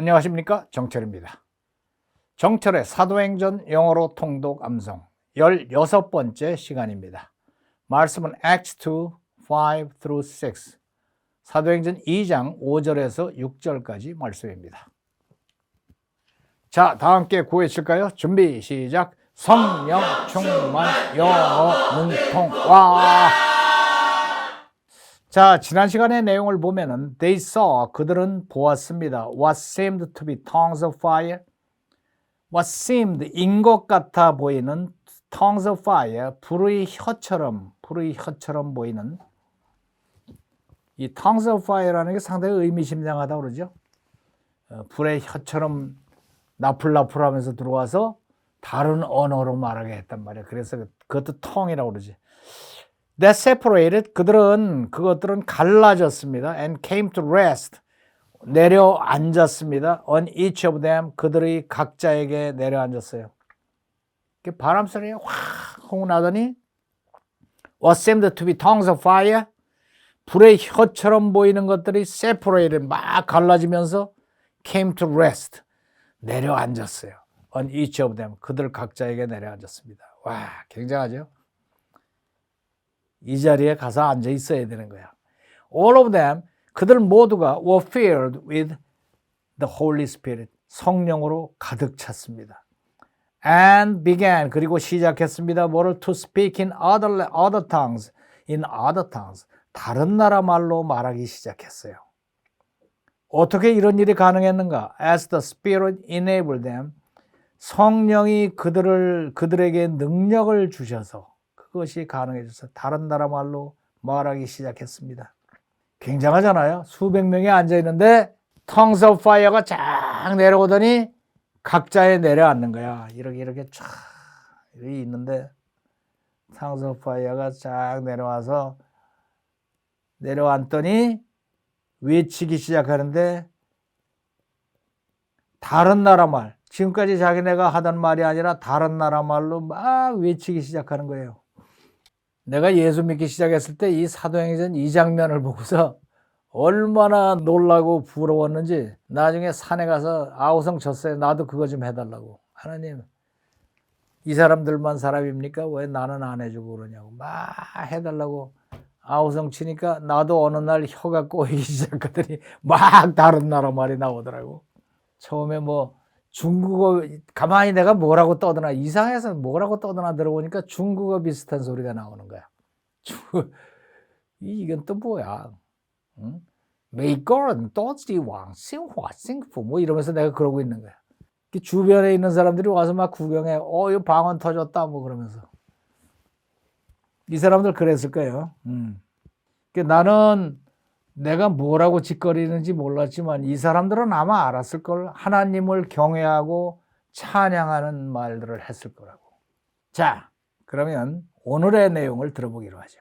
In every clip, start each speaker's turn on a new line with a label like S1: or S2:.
S1: 안녕하십니까 정철입니다. 정철의 사도행전 영어로 통독 암송 16번째 시간입니다. 말씀은 Acts 2, 5 through 6 사도행전 2장 5절에서 6절까지 말씀입니다. 자, 다 함께 구해칠까요? 준비 시작. 성령 충만 영어 능통 와. 자, 지난 시간의 내용을 보면은 they saw 그들은 보았습니다. What seemed to be tongues of fire. What seemed 인 것 같아 보이는 tongues of fire 불의 혀처럼 불의 혀처럼 보이는 이 tongues of fire라는 게 상당히 의미심장하다 그러죠. 어, 불의 혀처럼 나풀나풀하면서 들어와서 다른 언어로 말하게 했단 말이야. 그래서 그것도 tongue이라고 그러지. That separated 그들은 그것들은 갈라졌습니다. And came to rest 내려앉았습니다. On each of them 그들의 각자에게 내려앉았어요. 그 바람 소리에 확 홍나더니 What seemed to be tongues of fire 불의 혀처럼 보이는 것들이 separated 막 갈라지면서 came to rest 내려앉았어요. On each of them 그들 각자에게 내려앉았습니다. 와 굉장하죠? 이 자리에 가서 앉아 있어야 되는 거야. All of them 그들 모두가 were filled with the Holy Spirit 성령으로 가득 찼습니다. And began 그리고 시작했습니다. 뭐를 to speak in other other tongues in other tongues 다른 나라 말로 말하기 시작했어요. 어떻게 이런 일이 가능했는가? As the Spirit enabled them 성령이 그들을 그들에게 능력을 주셔서 그것이 가능해져서 다른 나라 말로 말하기 시작했습니다. 굉장하잖아요. 수백 명이 앉아 있는데 tongues of fire가 쫙 내려오더니 각자에 내려앉는 거야. 이렇게 이렇게 쫙 있는데 tongues of fire가 쫙 내려와서 내려앉더니 외치기 시작하는데 다른 나라 말 지금까지 자기네가 하던 말이 아니라 다른 나라 말로 막 외치기 시작하는 거예요. 내가 예수 믿기 시작했을 때 이 사도행전 이 장면을 보고서 얼마나 놀라고 부러웠는지 나중에 산에 가서 아우성 쳤어요. 나도 그거 좀 해달라고. 하나님, 이 사람들만 사람입니까? 왜 나는 안 해주고 그러냐고. 막 해달라고 아우성 치니까 나도 어느 날 혀가 꼬이기 시작하더니 막 다른 나라 말이 나오더라고. 처음에 뭐 중국어 가만히 내가 뭐라고 떠드나 이상해서 뭐라고 떠드나 들어보니까 중국어 비슷한 소리가 나오는 거야. 이건 또 뭐야? 메이건 도지 왕싱화 싱푸 뭐 이러면서 내가 그러고 있는 거야. 그 주변에 있는 사람들이 와서 막 구경해. 어, 이 방언 터졌다 뭐 그러면서. 이 사람들 그랬을 거예요. 음. 그 나는 내가 뭐라고 짓거리는지 몰랐지만 이 사람들은 아마 알았을 걸. 하나님을 경외하고 찬양하는 말들을 했을 거라고. 자, 그러면 오늘의 내용을 들어보기로 하죠.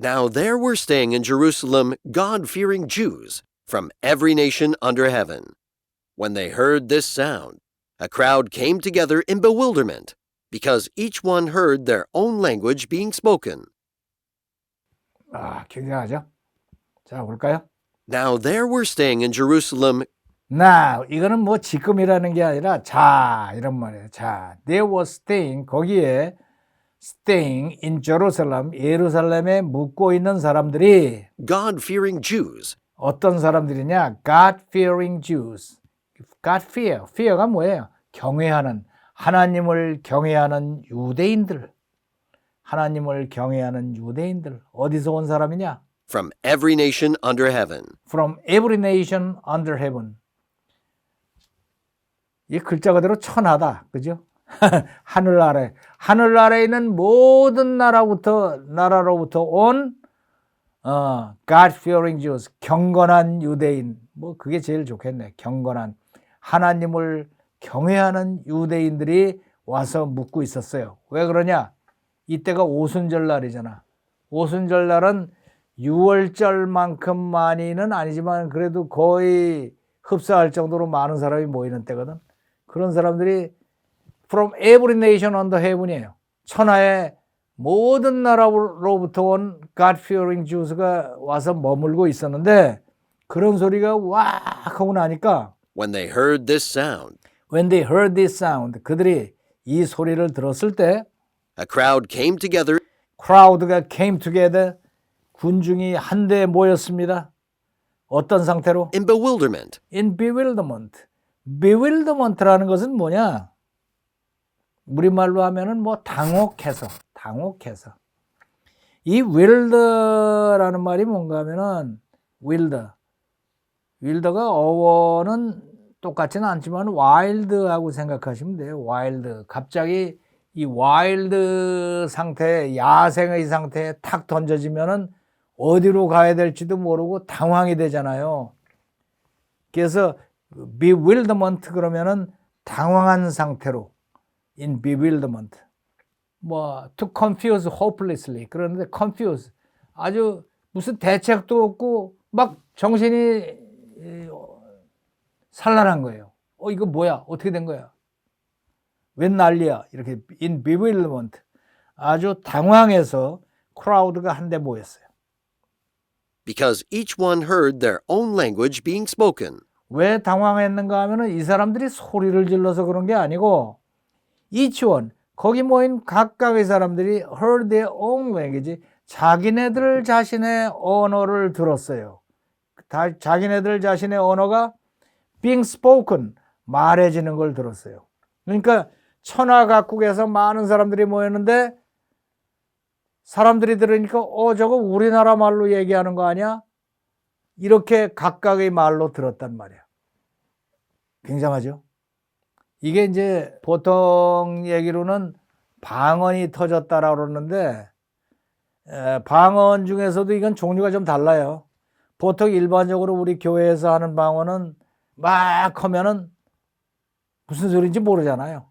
S2: Now there were staying in Jerusalem God fearing Jews from every nation under heaven. When they heard this sound, a crowd came together in bewilderment, because each one heard their own language being spoken.
S1: 아, 굉장하죠? 자, 볼까요?
S2: Now there were staying in Jerusalem
S1: 나 이거는 뭐 지금이라는 게 아니라 자 이런 말이에요. 자, they were staying 거기에 staying in Jerusalem 예루살렘에 묵고 있는 사람들이
S2: God fearing Jews
S1: 어떤 사람들이냐? God fearing Jews. God fear. fear가 뭐예요? 경외하는 하나님을 경외하는 유대인들. 하나님을 경외하는 유대인들. 어디서 온 사람이냐?
S2: From every nation under heaven.
S1: from every nation under heaven. 이 글자 그대로 천하다. 그죠? 하늘 아래. 하늘 아래에 있는 모든 나라부터, 나라로부터 온, 어, God fearing Jews. 경건한 유대인. 뭐, 그게 제일 좋겠네. 경건한. 하나님을 경외하는 유대인들이 와서 묵고 있었어요. 왜 그러냐? 이때가 오순절 날이잖아. 오순절 날은 6월절만큼만이는 아니지만 그래도 거의 흡사할 정도로 많은 사람이 모이는 때거든. 그런 사람들이 from every nation under heaven이에요. 천하의 모든 나라로부터 온 God fearing Jews가 와서 머물고 있었는데 그런 소리가 와 하고 나니까
S2: When they heard this sound,
S1: when they heard this sound 그들이 이 소리를 들었을 때
S2: a crowd came together
S1: crowd가 came together 군중이 한데 모였습니다. 어떤 상태로?
S2: in bewilderment.
S1: in bewilderment. bewilderment라는 것은 뭐냐? 우리말로 하면은 뭐 당혹해서, 당혹해서. 이 wilder라는 말이 뭔가 하면은 wilder. wilder가 어원은 똑같지는 않지만 wild하고 생각하시면 돼요. wild. 갑자기 이 wild 상태, 야생의 상태에 탁 던져지면은 어디로 가야 될지도 모르고 당황이 되잖아요. 그래서 bewilderment 그러면은 당황한 상태로 in bewilderment 뭐 to confuse hopelessly 그러는데 confuse 아주 무슨 대책도 없고 막 정신이 산란한 거예요. 어 이거 뭐야? 어떻게 된 거야? 웬 난리야? 이렇게 in bewilderment 아주 당황해서 크라우드가 한데 모였어요.
S2: Because each one heard their own language being spoken.
S1: 왜 당황했는가 하면은 이 사람들이 소리를 질러서 그런 게 아니고 each one 거기 모인 각각의 사람들이 heard their own language 자기네들 자신의 언어를 들었어요. 다, 자기네들 자신의 언어가 being spoken 말해지는 걸 들었어요. 그러니까 천하 각국에서 많은 사람들이 모였는데 사람들이 들으니까 어 저거 우리나라 말로 얘기하는 거 아니야? 이렇게 각각의 말로 들었단 말이야. 굉장하죠? 이게 이제 보통 얘기로는 방언이 터졌다라고 그러는데 에, 방언 중에서도 이건 종류가 좀 달라요. 보통 일반적으로 우리 교회에서 하는 방언은 막 하면은 무슨 소리인지 모르잖아요.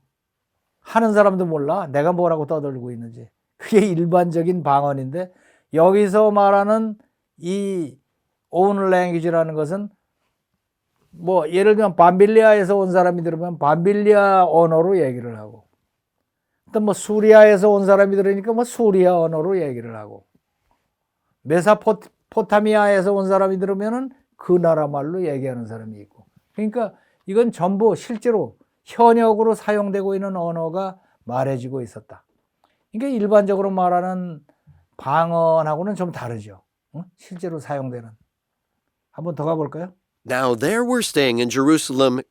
S1: 하는 사람도 몰라. 내가 뭐라고 떠들고 있는지. 그게 일반적인 방언인데 여기서 말하는 이 own language라는 것은 뭐 예를 들면 밤빌리아에서 온 사람이 들으면 밤빌리아 언어로 얘기를 하고 또 뭐 수리아에서 온 사람이 들으니까 뭐 수리아 언어로 얘기를 하고 메사포타미아에서 온 사람이 들으면은 그 나라 말로 얘기하는 사람이 있고 그러니까 이건 전부 실제로 현역으로 사용되고 있는 언어가 말해지고 있었다. 이게 일반적으로 말하는 방언하고는 좀 다르죠. 응? 실제로 사용되는. 한번 더 가볼까요?
S2: Now there were staying in Jerusalem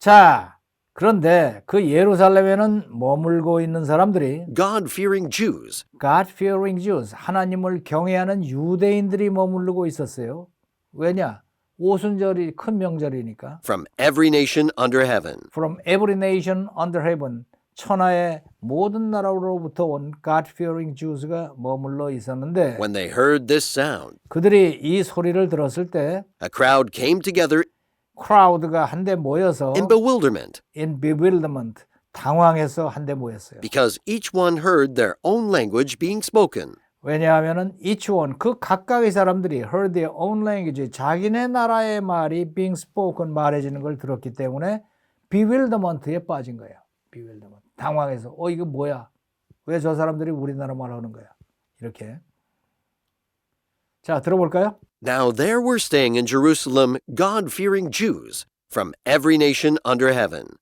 S1: 자, 그런데 그 예루살렘에는 머물고 있는 사람들이
S2: God fearing Jews
S1: God-fearing Jews, 하나님을 경외하는 유대인들이 머무르고 있었어요. 왜냐? 오순절이 큰 명절이니까.
S2: from every nation under heaven.
S1: From every nation under heaven, 천하의 모든 나라로부터 온 God-fearing Jews가 머물러 있었는데
S2: When they heard this sound,
S1: 그들이 이 소리를 들었을 때
S2: a crowd came together
S1: 크라우드가 한데 모여서
S2: in bewilderment
S1: in bewilderment 당황해서 한데 모였어요.
S2: because each one heard their own language being spoken.
S1: 왜냐하면은 each one 그 각각의 사람들이 heard their own language 자기네 나라의 말이 being spoken 말해지는 걸 들었기 때문에 bewilderment에 빠진 거예요. bewilderment 당황해서 어 이거 뭐야? 왜 저 사람들이 우리나라 말하는 거야? 이렇게 자 들어볼까요?
S2: Now there were staying in Jerusalem God fearing Jews from every nation under heaven.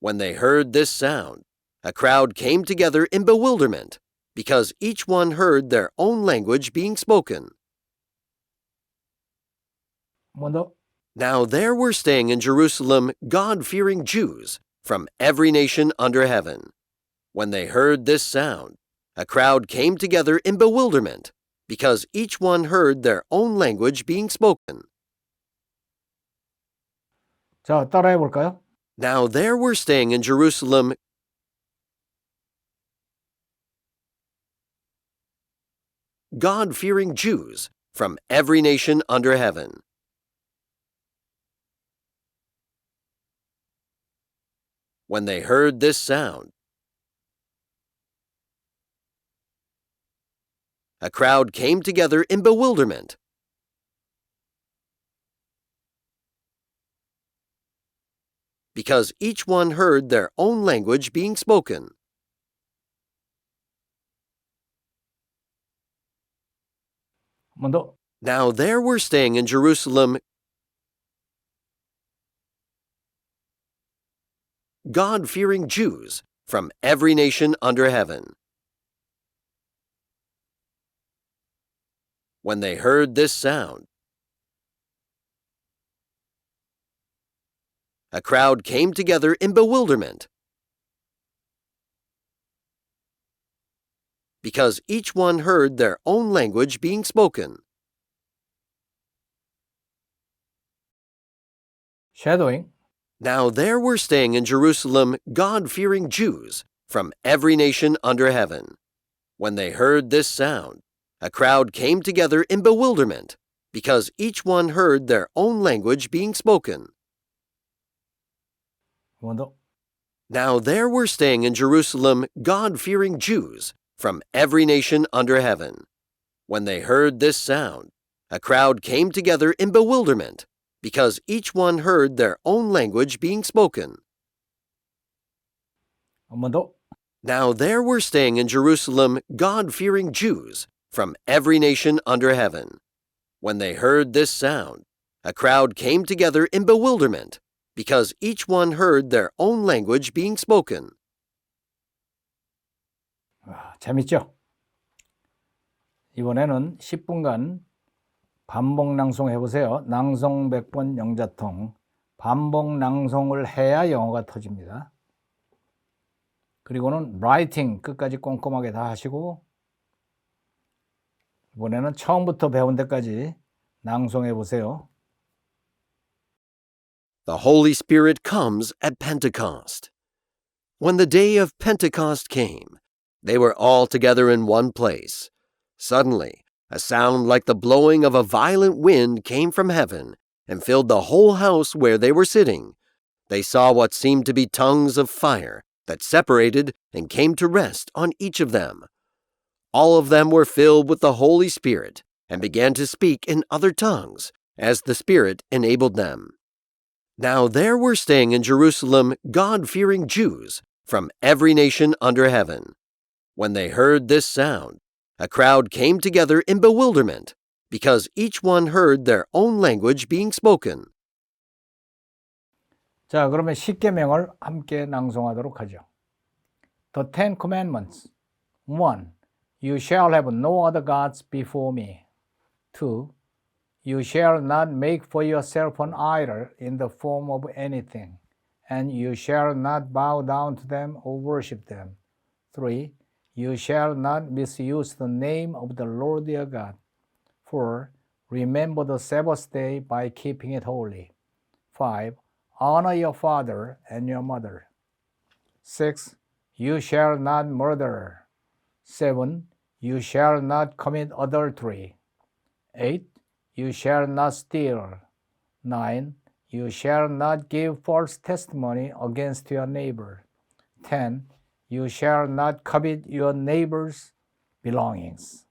S2: When they heard this sound, a crowd came together in bewilderment because each one heard their own language being spoken.
S1: 먼저
S2: Now there were staying in Jerusalem God fearing Jews from every nation under heaven. When they heard this sound, a crowd came together in bewilderment because each one heard their own language being spoken.
S1: 자 따라해 볼까요?
S2: Now there were staying in Jerusalem God fearing Jews from every nation under heaven. When they heard this sound, a crowd came together in bewilderment. Because each one heard their own language being spoken. Now there were staying in Jerusalem God fearing Jews from every nation under heaven. When they heard this sound, a crowd came together in bewilderment because each one heard their own language being spoken.
S1: shadowing
S2: now there were staying in Jerusalem God fearing Jews from every nation under heaven. When they heard this sound, a crowd came together in bewilderment because each one heard their own language being spoken. Now there were staying in Jerusalem God fearing Jews from every nation under heaven. When they heard this sound, a crowd came together in bewilderment because each one heard their own language being spoken.
S1: 한번 더.
S2: Now there were staying in Jerusalem God fearing Jews from every nation under heaven. When they heard this sound, a crowd came together in bewilderment because each one heard their own language being spoken.
S1: 아, 재밌죠? 이번에는 10분간 반복 낭송 해보세요. 낭송 100번 영자통. 반복 낭송을 해야 영어가 터집니다. 그리고는 라이팅 끝까지 꼼꼼하게 다 하시고 이번에는 처음부터 배운 데까지 낭송해 보세요.
S2: The Holy Spirit comes at Pentecost. When the day of Pentecost came, they were all together in one place. Suddenly, a sound like the blowing of a violent wind came from heaven and filled the whole house where they were sitting. They saw what seemed to be tongues of fire that separated and came to rest on each of them. All of them were filled with the Holy Spirit and began to speak in other tongues as the Spirit enabled them. Now there were staying in Jerusalem God fearing Jews from every nation under heaven. When they heard this sound, a crowd came together in bewilderment because each one heard their own language being spoken.
S1: 자, 그러면 십계명을 함께 낭송하도록 하죠. The Ten Commandments. 1. You shall have no other gods before me. 2. You shall not make for yourself an idol in the form of anything, and you shall not bow down to them or worship them. 3. You shall not misuse the name of the Lord your God. 4. Remember the Sabbath day by keeping it holy. 5. Honor your father and your mother. 6. You shall not murder. 7. You shall not commit adultery. 8. You shall not steal. 9. You shall not give false testimony against your neighbor. 10. You shall not covet your neighbor's belongings.